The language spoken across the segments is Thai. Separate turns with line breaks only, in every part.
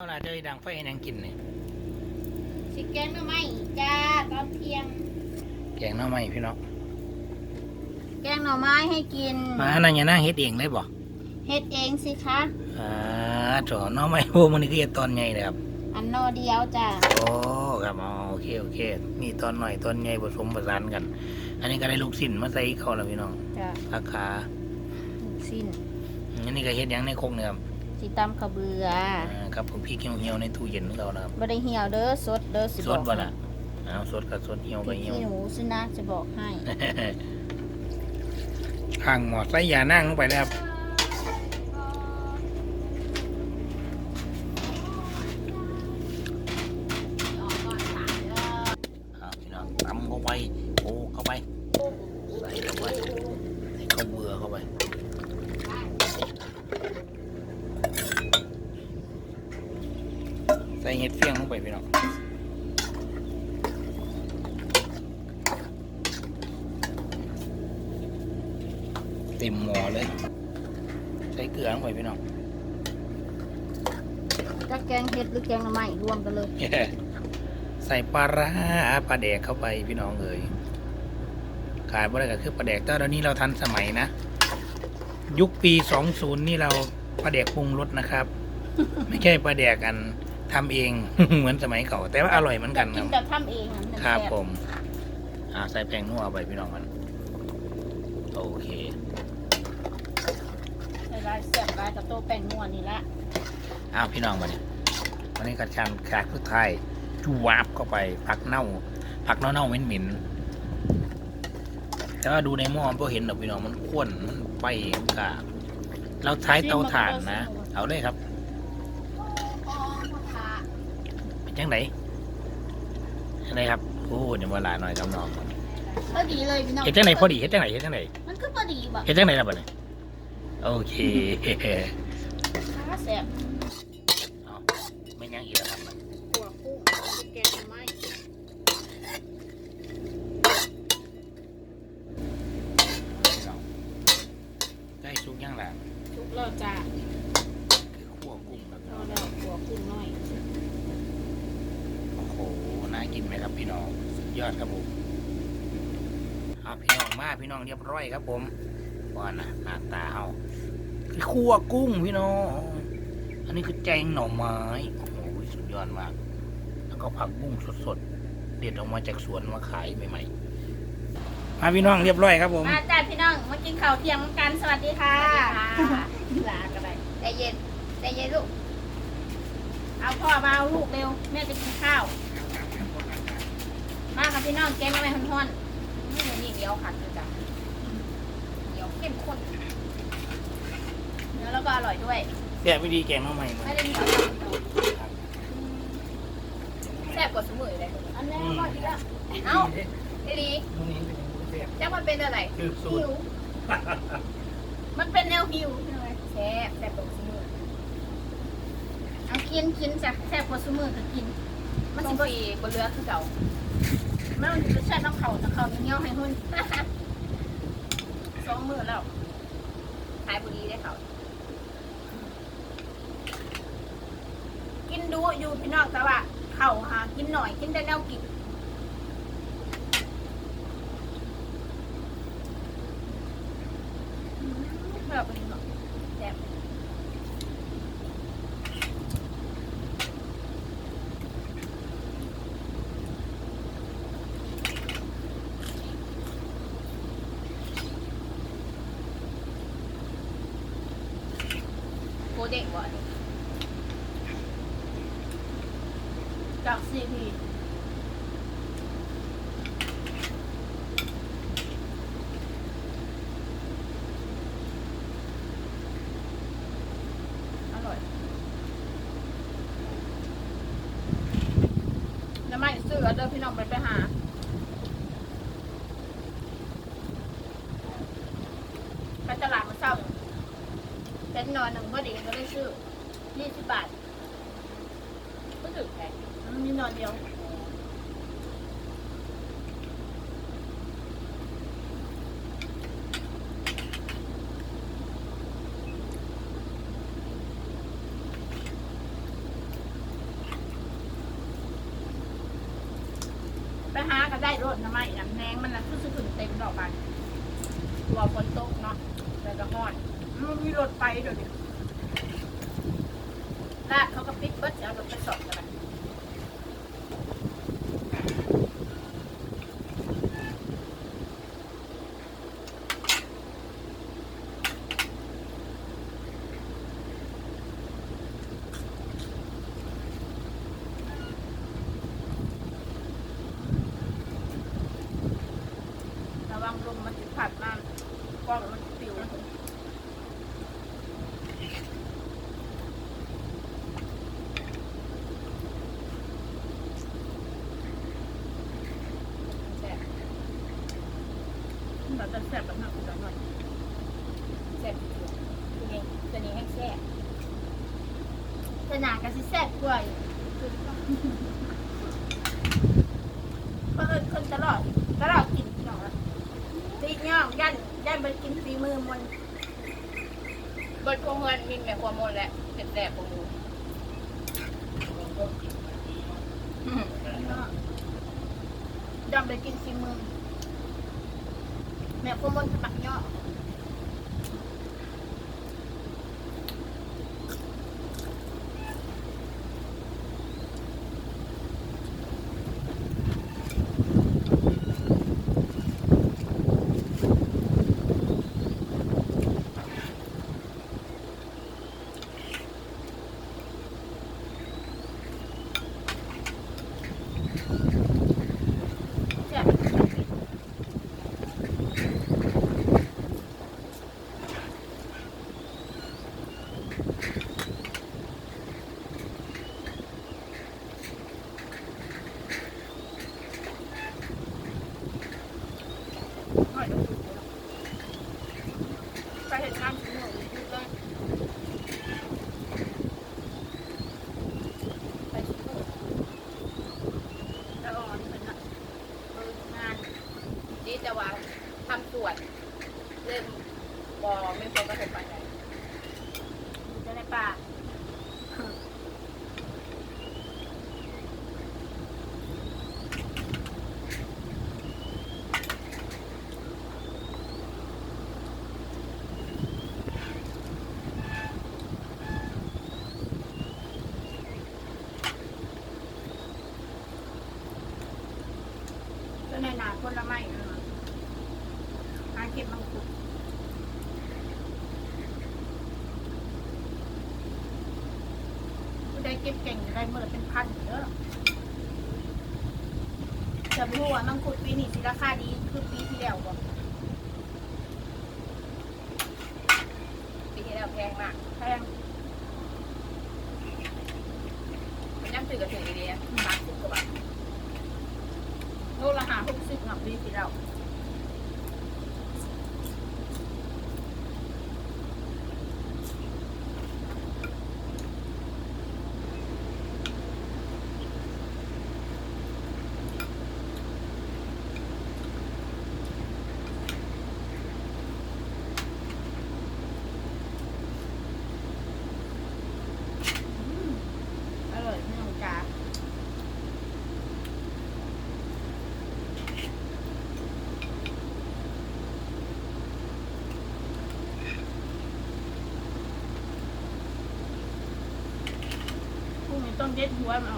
เอาล่ะเจอดังไฟให้นางกินนี่
สิแกงหน่อไม้จ้าตอนเที่ยง
แกงหน้ำไม้พี่น้อง
แกงหน่อไม้ให้กิน
มานั่งอย่านั่งเฮ็ดเองเลยบ่
เฮ็ดเองสิคะ
อ่าจอหน้ำไม้โอ้มันนี่คือเฮ็ดตอนใหญ่เลยครับ
อันโนเดียวจ้า
โอ้ครับอ๋อโอเคโอเคมีตอนหน่อยตอนใหญ่ผสมผสานกัน อันนี้ก็ได้ลูกชิ้นมาใส่เข้าแล้วพี่น้อง
จ้า
ราคา
สิ้น
อันนี้ก็เฮ็ดหยังในครกเนี่ยครับ
สิตำข้าวเบื่อ
อ่าครับผมพี่เหี่ยวๆในตู้เย็นของเรานะครับ
บ่ได้เหี่ยวเด้อสดเด้อสิ
ส
บอ
ด
ก
บ่ล่ะอ้าวสดกับสดเหี่ยว
พ
ก็
ริก
เหี่ยว
ขี้หนูสินะจะบอกให้
ข้างหมอดใส่ยานั่งลงไปแล้วครับอ้าวพี่น้องตำเข้าไปโอ้เข้าไป ใส่เข้าไปใส่ข้าวเบื่อเข้าไป ใส่ เห็ดเฟี้ยงลงไปพี่น้องเต็มหม้อเลย ใส่เกลือลงไปพี่น้อง
จะแกงเฮ็ดหรือแกงหน่อไม้รวมกันเลย
ใส่ปลาร้าปลาแดกเข้าไปพี่น้องเอ๋ยขายบ่ได้ก็คือปลาแดกแต่ตอนนี้เราทันสมัยนะ ยุคปี 20 นี่เราปลาแดกปรุงรสนะครับ ไม่ใช่ปลาแดกกัน ทำเอง เหมือนสมัยเก่า แต่ว่าอร่อยเหมือนกันค
กิ
รับ
นแบบทำเองอะมัน
ครับ
แซ่
ผมอ่าใส่แป้งนัวไปพี่น้องกันโอเค
ใส่ลายแซ่บลายกับโตแป้งนัวนี่ละ
อ้าวพี่น้องมาเนี่ยวันนี้กระชันขากสุดท้ายจูวาบเข้าไปผักเน่าผักเน่าเน่าๆเหม็นๆแต่ว่าดูในหม้อพอเห็นหรอกพี่น้องมันข้นมันไปมันกะเราใช้เตาถ่านนะ เอาเลยครับ
อ๋อพ่อค้า
เป็นจังไหนอะไรครับโอ้เดี๋ยวเวลาหน่อยครับน้อง
พอดีเลยพี่น้อง
เฮ็ดจังไหนพอดีเฮ็ดจังไหนเฮ็ดจังไหน
มันคือพอดีบ่
เฮ็ดจังไหนล่ะบัดนี้โอเค
ค้าแซ่บ
เอาไม่ยังอีกแล้วครับมัน
หัวกุ้งแกงหน่อไม้
ได้สุกยังล่ะ
ทุกแล้วจ้า
คือขั่วกุ้งครับ
เอาแล้วหัวกุ้งน้อย
โอ้โหน่า กินไหมครับพี่น้องสุดยอดครับผมเอาพี่น้องมาพี่น้องเรียบร้อยครับผมว่านะหน้าตาเอาคือขั่วกุ้งพี่น้อง อันนี้คือแจงหน่อไม้โอ้โหสุดยอดมาก แล้วก็ผักบุ้งสดๆเด็ดออกมาจากสวนมาขายใหม่ๆมาพี่น้องเรียบร้อยครับผม
มาจ้าพี่น้องมากินข้าวเที่ยงกันสวัสดีค่ะลากันไปใจเย็นใจเย็นลูกเอาพ่อมาเอาลูกเร็วแม่จะกินข้าว มาค่ะพี่น้องแกงมาไม่ทอนๆนี่นี่เดียวขัดเลยจ้ะเดียวเข้มข้นเนื้อแล้วก็อร่อยด้วย
แซ่บไม่ดีแกงหน้องใหม่มา
ไม่ได้มีอะไรแซ่บกว่าสมุนเลยอันนี้อร่อยดีละเอ้าดีดี
มื้อนี้เป็นยังไงแซ่บ
แจ็คมันเป็นอะไร
คือสูต
หิ
ร
วมันเป็นแนวหิวใช่ไหมแซ่บแซ่บกว่าสมุนเอากินกินจ้ะแซ่บกว่าสมุนก็กิน มันสิบปีบนเรือคือเก่า แม่มันจะแช่น้ำเขาน้ำเขาเงี้ยวให้หุ่นสองมือแล้วขายบุรีได้เขากินดูอยู่พี่น้องแต่ว่าเข่าหากินหน่อยกินได้แนวกินแบบนี้เนาะแซ่บโค เด็กวะนี่จากซีพีอร่อย น้ำมันซื้อเดินพี่น้องไปไปหา หอดเดียวไปหาก็ได้รถนะไม่น้ำแนงมันนะคือสุดเต็มดอกไปนหัวฝนตกเนาะแต่ก็ห้อดมันมีรถไปเดี๋ยวนี้และเขาก็ปิดเบิดเดี๋ยวรถไปสอบกัน บิดพวง
เงินมีแม่ความมนแหละเผ็ดแสบของมู
ดำไปกินซีมือแม่ความมนสมักย่อ ไปเห็นน้ำ เก่งอะ
ได้
เมื่อเป็นพันเยอะจะพูดว่ามังคุดปีนี้สิราคาดีคือปีที่แล้วบ่
ปีที่แล้วแพงมาก
แพง
เป็นยังถือกับถือดีๆสามสิบกว่าบาท
โลละห้าหกสิบหนักดีสินแล้ เจ็
ด
หัวมันออก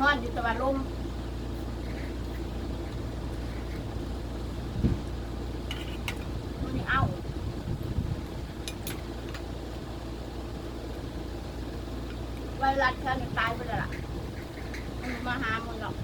นอนอยู่ตะวันลมมื้อนี้เอ้า ไวรัสแค่นี้ตายไปแล้วล่ะมันมาหามึงหรอก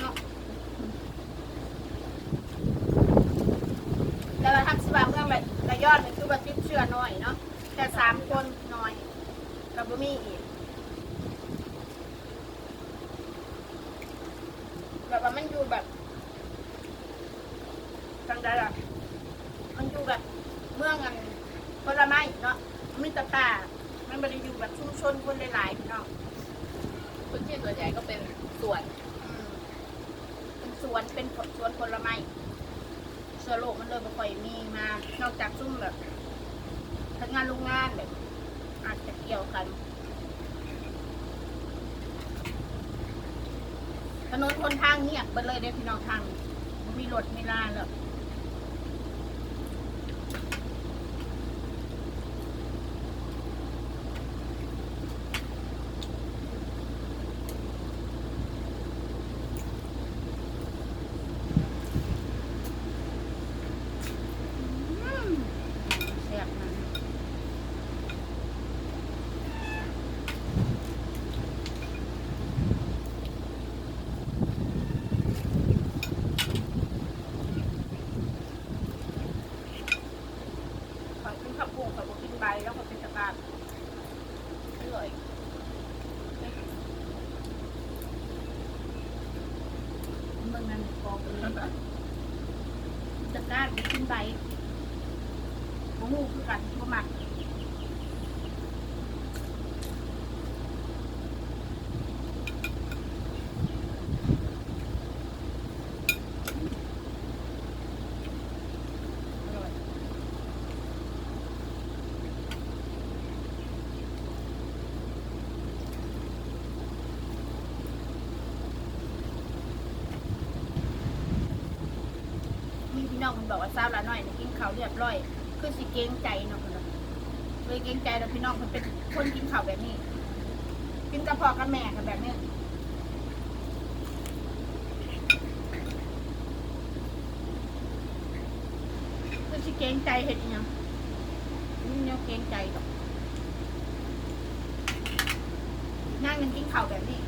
เนาะแต่ว่าทักษะเมืองแบบระยอดนี่คือว่าติดเชื้อน้อยเนาะแต่สามคนน้อยกับบ่มีอีกแบบว่า มันอยู่แบบจังไดล่ะ มันอยู่แบบเมืองอันผลไม้เนาะมีแตะป่ามันไม่ได้อยู่แบบชุมชนคนหลายๆพี่น้อง
พื้นที่ส่วนใหญ่ก็เป็นสวน
อืมเป็นสวนเป็นสวนผลไม้เชื้อโรคมันเลยไม่ค่อยมีมา นอกจากซุ่มแบบทำงานโรงงานแบบอาจจะเกี่ยวกัน ถนนคนทางเงียบไปเลยเด้อพี่น้องทางบ่มีรถไม่ลาแล้วอืมแซ่บนะขอกินผักบุ้งขอกินใบแล้วขอกินตะกร้าอร่อยเมืองนั้นกองเลยตะกร้าไปกินใบหมูคือ กันบ่มักมีพี่น้องมันบอกว่าทราบละหน่อยนี่กินข้าวเรียบร้อย คือสิเกรงใจเนาะคนละเลยเกรงใจแล้วพี่น้องมันเป็นคนกินข้าวแบบนี้ กินกระเพาะกับแม่กับแบบนี้คือสิเกรงใจเห็ดยังนี่เนี่ยเกรงใจดอกนั่งกันกินข้าวแบบนี้